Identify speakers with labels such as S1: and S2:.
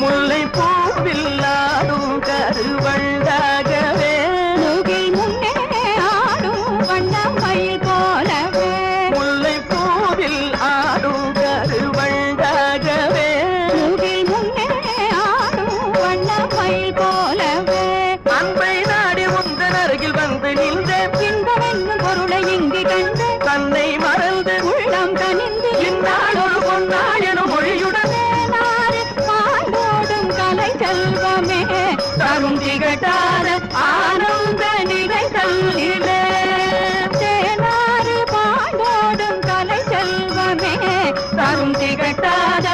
S1: முல்லை பூவில்லாடும் கருவண்டாகவே
S2: முகில் முன்னே ஆடும் வண்ணமயில் போலவே
S1: முல்லை பூவில் ஆடும் கருவண்டாகவே
S2: முகில் முன்னே ஆடும் வண்ணமயில் போலவே.
S1: அன்பை நாடி உந்தன் அருகில் வந்து நின்றேன்
S2: இன்பமென்னும் பொருளை இங்கு கண்டு
S1: தன்னை மறந்து ஆழம் திகட்டார ஆனந்த நிலை தள்ளிட
S2: தேனாறு பாண்டோடும் கலை செல்வமே.
S1: தரும் திகட்டார